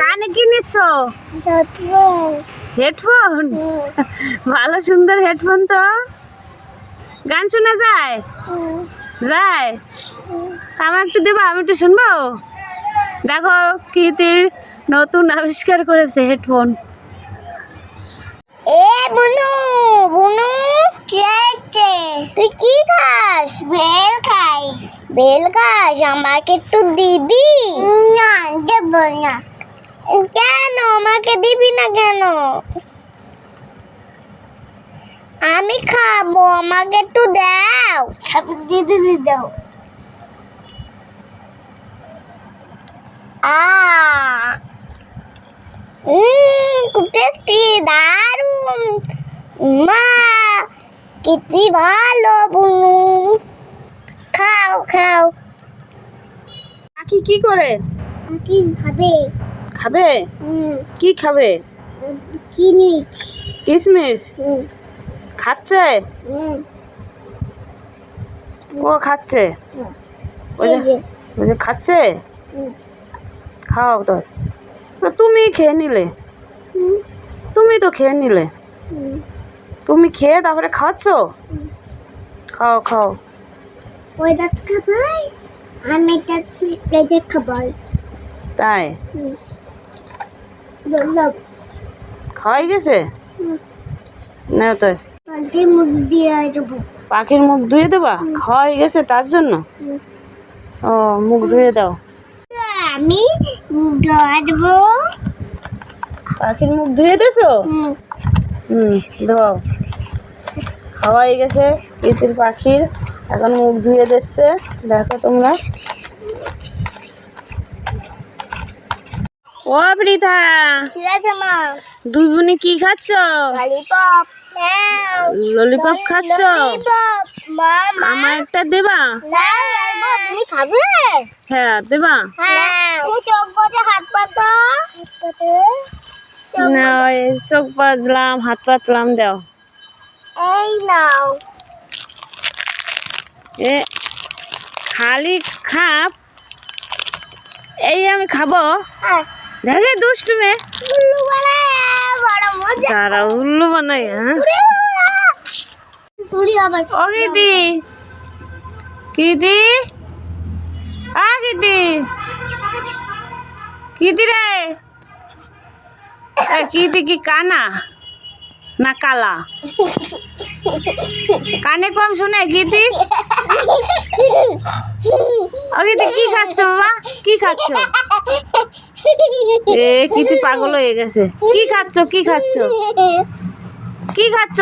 কানে কি হেডফোন ভালো সুন্দর হেডফোন তো। গান শোনা যায়? যায়? আমার একটু দেবো, আমি একটু শুনব? দেখো, কীর্তির নতুন আবিষ্কার করেছে হেডফোন এ বুনু বুনু, কি তুই কি খাস? বেল খাই। বেল খাস? আমাকে একটু দেব না কেন আমাকে দিবি না কেন? আমি খাব আমাকে একটু দাও। দিদি দিদি দাও। আ উম, খুব টেস্টি দারুণ। মা কি ভালো বুনু। খাও খাও। কি করে? খাবে। খাবে? কি খাবে? কিশমিশ খাচ্ছে? ও খাচ্ছে? ওই যে খাচ্ছে? খাও তো। তুমি খেয়ে নিলে। তুমি তো খেয়ে নিলে। তুমি খেয়ে তারপরে খাচ্ছ খাও খাও। ওই দাঁত খাবার। আমি খাবার। তাই? খাওয়াই গেছে? না তো। পাখির মুখ ধুয়ে দেবা? খাওয়াই গেছে তার জন্য? ও মুখ ধুয়ে দাও। আমি পাখির মুখ ধুয়ে হুম। হুম দাও খাওয়াই গেছে ইতির পাখির। এখন মুখ ধুয়ে দিচ্ছে। দেখো তোমরা। ও বৃথা ঠিক আছে মা। দুই বোনে কি খাচ্ছ? ললিপপ। হ্যাঁ। ললিপপ খাচ্ছ? আমার একটা দেবা? তুমি খাবে? হ্যাঁ দেবা। হ্যাঁ। চোখ পাজলাম হাত পাতলাম দাও। এই নাও। এ খালি খাপ এই আমি খাব। হ্যাঁ। দেখে দুষ্টু মেয়ে। তারা উল্লু বানাই হ্যাঁ? ও কীর্তি আ কীর্তি কীর্তি রে। কীর্তি কি কানা? না কালা? কানে কম শুনে ও কীর্তি কি খাচ্ছ বাবা? কি খাচ্ছ? এ কিছু পাগল হয়ে গেছে। কি খাচ্ছ? কি খাচ্ছ? কি খাচ্ছ?